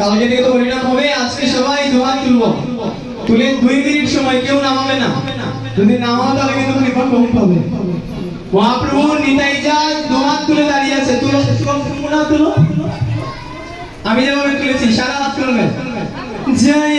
কালকে থেকে তো পরিণাম হবে, আজকে সবাই দোয়া তুলব। তুলে দুই মিনিট সময় কেউ নামাবে না। যদি নামাও, তাহলে কিন্তু কৃপা কম পাবে মহাপ্রভু, নিতাই যা দোয়া তুলে দাঁড়িয়ে আছে, তুলো না তুলো আমি যেভাবে তুলেছি, সারা হাত তুলবে। জয়